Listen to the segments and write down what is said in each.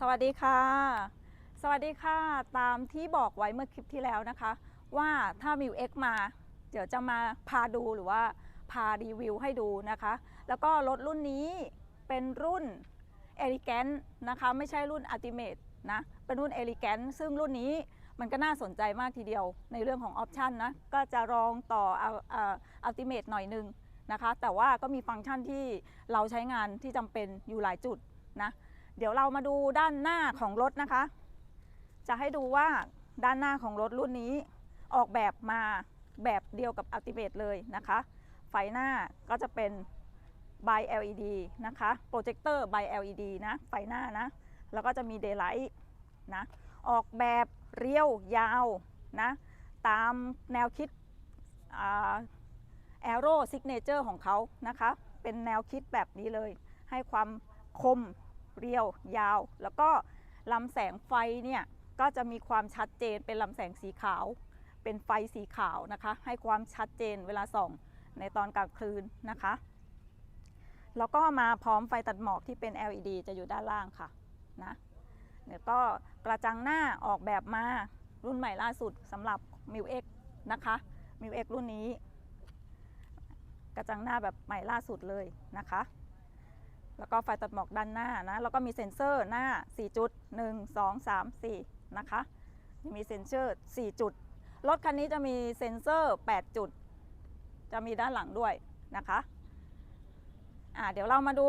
สวัสดีค่ะ สวัสดีค่ะ ตามที่บอกไว้เมื่อคลิปที่แล้วนะคะ ว่าถ้ามิวเอ็กมา เดี๋ยวจะมาพาดูหรือว่าพารีวิวให้ดูนะคะ แล้วก็รถรุ่นนี้เป็นรุ่น e l e g a n t นะคะไม่ใช่รุ่น Ultimate นะ เป็นรุ่น e l e g a n t ซึ่งรุ่นนี้มันก็น่าสนใจมากทีเดียวในเรื่องของออปชันนะ ก็จะรองต่ออัลติเม e หน่อยนึงนะคะ แต่ว่าก็มีฟังก์ชันที่เราใช้งานที่จำเป็นอยู่หลายจุดนะ เดี๋ยวเรามาดูด้านหน้าของรถนะคะ จะให้ดูว่าด้านหน้าของรถรุ่นนี้ ออกแบบมาแบบเดียวกับ Ultimate เลยนะคะ ไฟหน้าก็จะเป็น by LED นะคะโปรเจคเตอร์ by LED นะ ไฟหน้านะ แล้วก็จะมี daylight นะ ออกแบบเรียวยาวนะ ตามแนวคิดแอโร่ซิกเนเจอร์ของเขานะคะ เป็นแนวคิดแบบนี้เลย ให้ความคม เรียวยาว แล้วก็ลำแสงไฟเนี่ยก็จะมีความชัดเจนเป็นลำแสงสีขาว เป็นไฟสีขาวนะคะ ให้ความชัดเจนเวลาส่องในตอนกลางคืนนะคะ แล้วก็มาพร้อมไฟตัดหมอกที่เป็น LED จะอยู่ด้านล่างค่ะนะเดี๋ยวก็กระจังหน้าออกแบบมารุ่นใหม่ล่าสุดสำหรับ m ิ X นะคะ m ิ X รุ่นนี้ กระจังหน้าแบบใหม่ล่าสุดเลยนะคะ แล้วก็ไฟตัดหมอกด้านหน้านะ แล้วก็มีเซ็นเซอร์หน้า 4 จุด 1 2 3 4 นะคะ มีเซ็นเซอร์ 4 จุด รถคันนี้จะมีเซ็นเซอร์ 8 จุด จะมีด้านหลังด้วยนะคะอ่าเดี๋ยวเรามาดู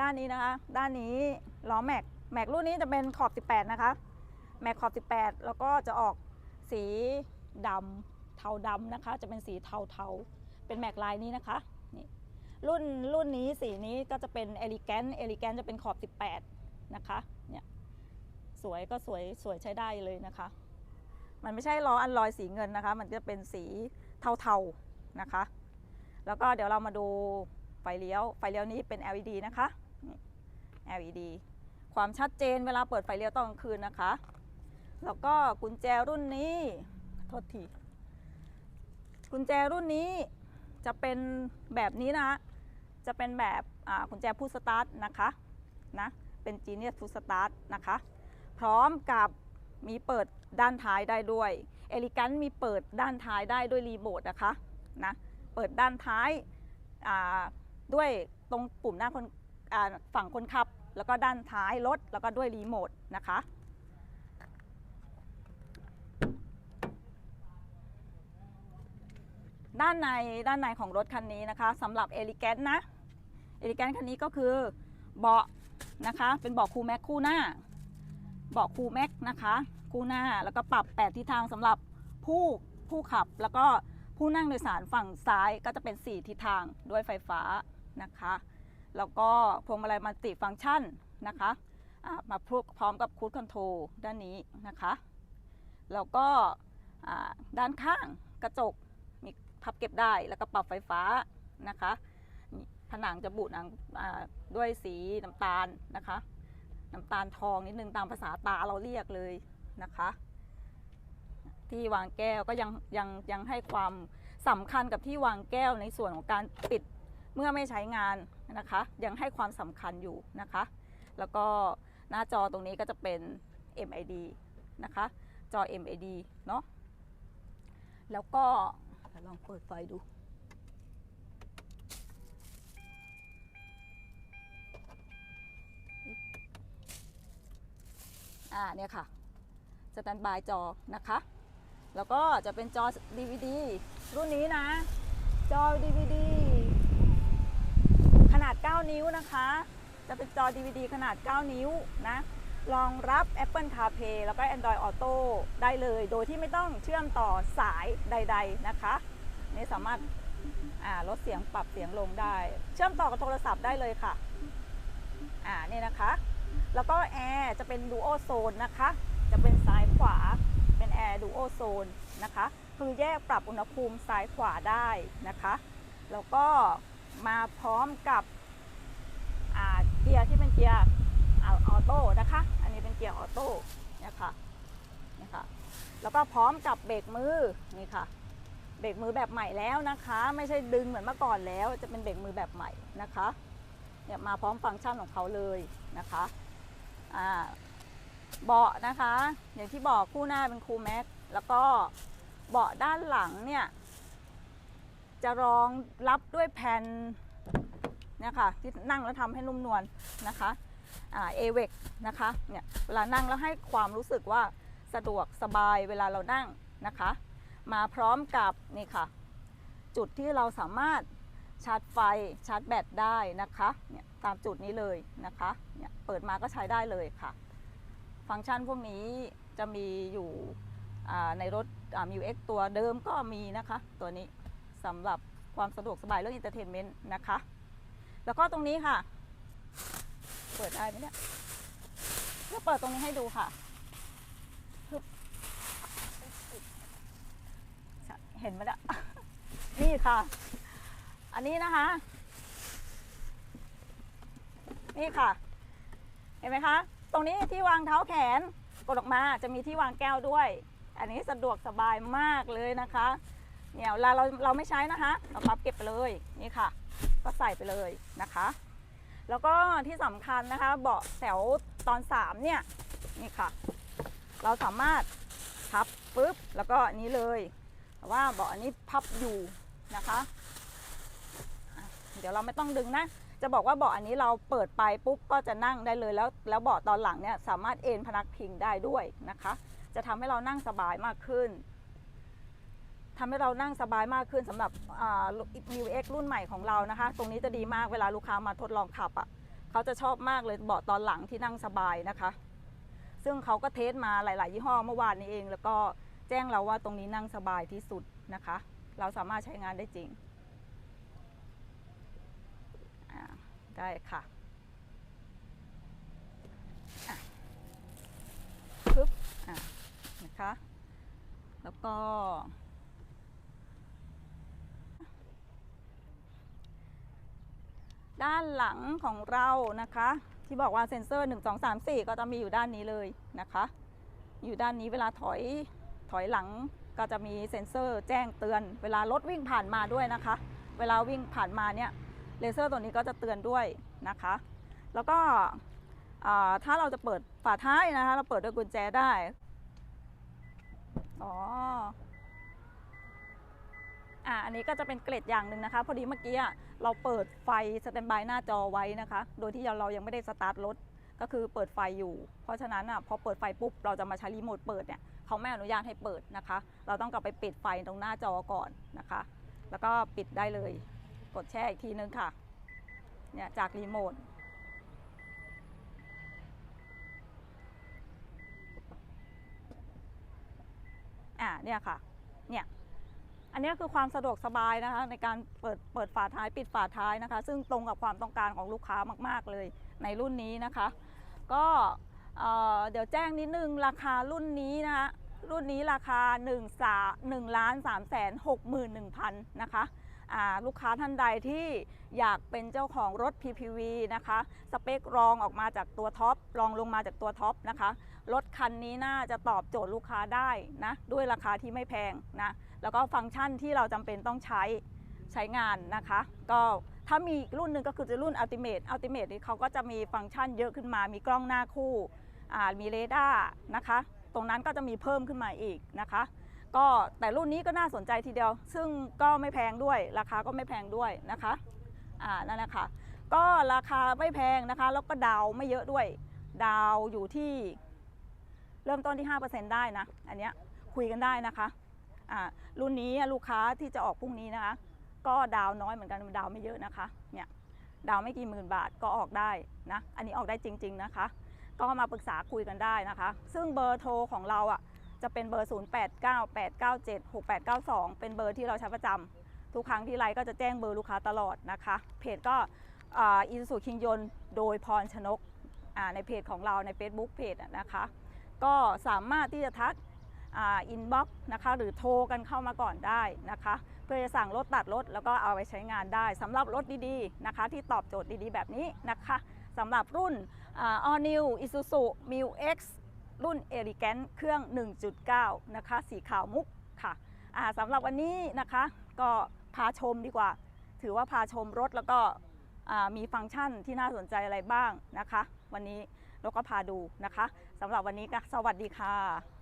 ด้านนี้นะคะ ด้านนี้ล้อแม็ก แม็กรุ่นนี้จะเป็นขอบ 18 นะคะ แม็กขอบ 18 แล้วก็จะออกสีดำเทาดำนะคะ จะเป็นสีเทาเทาๆเป็นแม็กลายนี้นะคะ นี่ รุ่นรุ่นนี้สีนี้ก็จะเป็นเอลิแกนเอลิแกนจะเป็นขอบ 18 นะคะ เนี่ยสวยก็สวยสวยใช้ได้เลยนะคะ มันไม่ใช่ล้ออันลอยสีเงินนะคะ มันจะเป็นสีเทาๆนะคะ แล้วก็เดี๋ยวเรามาดูไฟเลี้ยว ไฟเลี้ยวนี้เป็น LED นะคะนี่ LED ความชัดเจนเวลาเปิดไฟเลี้ยวตอนกลางคืนนะคะ แล้วก็กุญแจรุ่นนี้ โทษที กุญแจรุ่นนี้จะเป็นแบบนี้นะ จะเป็นแบบกุญแจพูสตาร์ทนะคะนะเป็น Genius Push Start นะคะพร้อมกับมีเปิดด้านท้ายได้ด้วยเอลิกันมีเปิดด้านท้ายได้ด้วยรีโมทนะคะนะเปิดด้านท้ายาด้วยตรงปุ่มหน้าคนาฝั่งคนขับ แล้วก็ด้านท้ายรถแล้วก็ด้วยรีโมทนะคะด้านในด้านในของรถคันนี้นะคะสำหรับเอลิแกนนะ เอลิแกนคันนี้ก็คือเบาะนะคะ เป็นเบาะคูแม็กคู่หน้า เบาะคูแม็กนะคะ คู่หน้าแล้วก็ปรับ8ทิศทางสำหรับผู้ผู้ขับแล้วก็ผู้นั่งโดยสารฝั่งซ้ายก็จะเป็น 4 ทิศทางด้วยไฟฟ้านะคะ แล้วก็พวงมาลัยมัลติฟังก์ชันนะคะมาพร้อมกับคูดคอนโทรลด้านนี้นะคะ แล้วก็ด้านข้างกระจกมีพับเก็บได้แล้วก็ปรับไฟฟ้านะคะ ผนังจะบุหนังด้วยสีน้ำตาลนะคะ น้ำตาลทองนิดนึงตามภาษาตาเราเรียกเลยนะคะ ที่วางแก้วก็ยังยังยังให้ความสำคัญกับที่วางแก้วในส่วนของการปิดเมื่อไม่ใช้งานนะคะ ยังให้ความสำคัญอยู่นะคะ แล้วก็หน้าจอตรงนี้ก็จะเป็น MID นะคะ จอ MID เนาะแล้วก็ลองเปิดไฟดู อ่าเนี่ยค่ะสแตนบายจอนะคะ แล้วก็จะเป็นจอ DVD รุ่นนี้นะ จอ DVD ขนาด 9 นิ้วนะคะ จะเป็นจอ DVD ขนาด 9 นิ้วนะรองรับ Apple CarPlay แล้วก็ Android Auto ได้เลย โดยที่ไม่ต้องเชื่อมต่อสายใด ๆนะคะนี่สามารถอ่าลดเสียงปรับเสียงลงได้ เชื่อมต่อกับโทรศัพท์ได้เลยค่ะ อ่านี่นะคะ แล้วก็แอร์จะเป็นดูโอโซนนะคะ จะเป็นซ้ายขวา เป็นแอร์ดูโอโซนนะคะ คือแยกปรับอุณหภูมิซ้ายขวาได้นะคะ แล้วก็มาพร้อมกับเกียร์ที่เป็นเกียร์ออโต้นะคะ อันนี้เป็นเกียร์ออโต้นี่ค่ะนี่ค่ะ แล้วก็พร้อมกับเบรกมือ นี่ค่ะ เบรกมือแบบใหม่แล้วนะคะ ไม่ใช่ดึงเหมือนเมื่อก่อนแล้ว จะเป็นเบรกมือแบบใหม่นะคะ เนี่ยมาพร้อมฟังก์ชันของเขาเลยนะคะอ่าเบาะนะคะ อย่างที่บอกคู่หน้าเป็นคูแม็กแล้วก็เบาะด้านหลังเนี่ยจะรองรับด้วยแผ่นเนี่ยค่ะที่นั่งแล้วทำให้นุ่มนวลนะคะเอเวกนะคะเนี่ยเวลานั่งแล้วให้ความรู้สึกว่าสะดวกสบายเวลาเรานั่งนะคะ มาพร้อมกับนี่ค่ะ จุดที่เราสามารถ ชาร์จไฟชาร์จแบตได้นะคะเนี่ยตามจุดนี้เลยนะคะเนี่ยเปิดมาก็ใช้ได้เลยค่ะ ฟังก์ชันพวกนี้จะมีอยู่ในรถมิวเอ็กตัวเดิมก็มีนะคะ ตัวนี้สำหรับความสะดวกสบายเรื่องอินเตอร์เทนเมนต์นะคะ แล้วก็ตรงนี้ค่ะ เปิดได้ไหมเนี่ยจะเปิดตรงนี้ให้ดูค่ะ เห็นไหมเนี่ยนี่ค่ะ อันนี้นะคะ นี่ค่ะ เห็นไหมคะ ตรงนี้ที่วางเท้าแขนกดออกมาจะมีที่วางแก้วด้วย อันนี้สะดวกสบายมากเลยนะคะ เนี่ยเวลาเราเราไม่ใช้นะคะ เราพับเก็บไปเลยนี่ค่ะ ก็ใส่ไปเลยนะคะ แล้วก็ที่สำคัญนะคะ เบาะแถวตอน3เนี่ยนี่ค่ะ เราสามารถพับปุ๊บแล้วก็อันนี้เลยแต่ว่าเบาะอันนี้พับอยู่นะคะ เดี๋ยวเราไม่ต้องดึงนะ จะบอกว่าเบาะอันนี้เราเปิดไปปุ๊บก็จะนั่งได้เลยแล้ว แล้วเบาะตอนหลังเนี่ยสามารถเอนพนักพิงได้ด้วยนะคะ จะทำให้เรานั่งสบายมากขึ้นทำให้เรานั่งสบายมากขึ้นสำหรับมิวเอ็กรุ่นใหม่ของเรานะคะ ตรงนี้จะดีมากเวลาลูกค้ามาทดลองขับอะ่ะเขาจะชอบมากเลยเบาะตอนหลังที่นั่งสบายนะคะ ซึ่งเขาก็เทสมาหลาย ๆ ยี่ห้อเมื่อวานนี้เอง แล้วก็แจ้งเราว่าตรงนี้นั่งสบายที่สุดนะคะ เราสามารถใช้งานได้จริงอ่า ได้ค่ะปึ๊บอะนะคะ แล้วก็ ด้านหลังของเรานะคะ ที่บอกว่าเซ็นเซอร์ 1 2 3 4 ก็จะมีอยู่ด้านนี้เลยนะคะ อยู่ด้านนี้เวลาถอยถอยหลังก็จะมีเซ็นเซอร์แจ้งเตือน เวลารถวิ่งผ่านมาด้วยนะคะ เวลาวิ่งผ่านมาเนี่ย เลเซอร์ตัวนี้ก็จะเตือนด้วยนะคะ แล้วก็ถ้าเราจะเปิดฝาท้ายนะคะ เราเปิดด้วยกุญแจได้อ๋ออ่าอันนี้ก็จะเป็นเกร็ดอย่างหนึ่งนะคะ พอดีเมื่อกี้เราเปิดไฟสแตนบายหน้าจอไว้นะคะ โดยที่เรายังไม่ได้สตาร์ทรถก็คือเปิดไฟอยู่ เพราะฉะนั้นอะพอเปิดไฟปุ๊บเราจะมาใช้รีโมทเปิดเนี่ยเขาไม่อนุญาตให้เปิดนะคะ เราต้องกลับไปปิดไฟตรงหน้าจอก่อนนะคะ แล้วก็ปิดได้เลย กดแช่อีกทีนึงค่ะ เนี่ยจากรีโมท อ่าเนี่ยค่ะ เนี่ยอันนี้คือความสะดวกสบายนะคะในการเปิดเปิดฝาท้ายปิดฝาท้ายนะคะ ซึ่งตรงกับความต้องการของลูกค้ามาก ๆ เลยในรุ่นนี้นะคะ ก็เอ่อเดี๋ยวแจ้งนิดนึงราคารุ่นนี้นะคะรุ่นนี้ราคา1 3 1ล้าน3แสน61,000นะคะ ลูกค้าท่านใดที่อยากเป็นเจ้าของรถ PPV นะคะ สเปครองออกมาจากตัวท็อปรองลงมาจากตัวท็อปนะคะ รถคันนี้น่าจะตอบโจทย์ลูกค้าได้นะด้วยราคาที่ไม่แพงนะ แล้วก็ฟังก์ชันที่เราจำเป็นต้องใช้ใช้งานนะคะ ก็ถ้ามีรุ่นหนึ่งก็คือจะรุ่น Ultimate Ultimate นี่เขาก็จะมีฟังก์ชันเยอะขึ้นมา มีกล้องหน้าคู่มีเรดาร์นะคะ ตรงนั้นก็จะมีเพิ่มขึ้นมาอีกนะคะ ก็แต่รุ่นนี้ก็น่าสนใจทีเดียว ซึ่งก็ไม่แพงด้วย ราคาก็ไม่แพงด้วยนะคะอ่านั่นแหละค่ะก็ราคาไม่แพงนะคะ แล้วก็ดาวไม่เยอะด้วย ดาวอยู่ที่ เริ่มต้นที่ 5%ได้นะ อันเนี้ยคุยกันได้นะคะอ่ารุ่นนี้ลูกค้าที่จะออกพรุ่งนี้นะคะ ก็ดาวน้อยเหมือนกันดาวไม่เยอะนะคะเนี่ยดาวไม่กี่หมื่นบาทก็ออกได้นะ อันนี้ออกได้จริง ๆนะคะ ก็มาปรึกษาคุยกันได้นะคะ ซึ่งเบอร์โทรของเราอะ จะเป็นเบอร์ 0898976892 เป็นเบอร์ที่เราใช้ประจำทุกครั้งที่ไลฟ์ก็จะแจ้งเบอร์ลูกค้าตลอดนะคะ เพจก็อีซูซูคิงยนโดยพรชนกในเพจของเราใน Facebook เพจนะคะ ก็สามารถที่จะทักอินบ็อกซ์นะคะหรือโทรกันเข้ามาก่อนได้นะคะ เพื่อจะสั่งรถตัดรถแล้วก็เอาไปใช้งานได้สำหรับรถดีๆนะคะ ที่ตอบโจทย์ดีๆ แบบนี้นะคะสำหรับรุ่นอ่า All New Isuzu m i X รุ่น Elegant เครื่อง 1.9 นะคะ สีขาวมุกค่ะอ่าสำหรับวันนี้นะคะก็พาชมดีกว่า ถือว่าพาชมรถแล้วก็มีฟังก์ชันที่น่าสนใจอะไรบ้างนะคะ วันนี้เราก็พาดูนะคะสำหรับวันนี้ก็สวัสดีค่ะ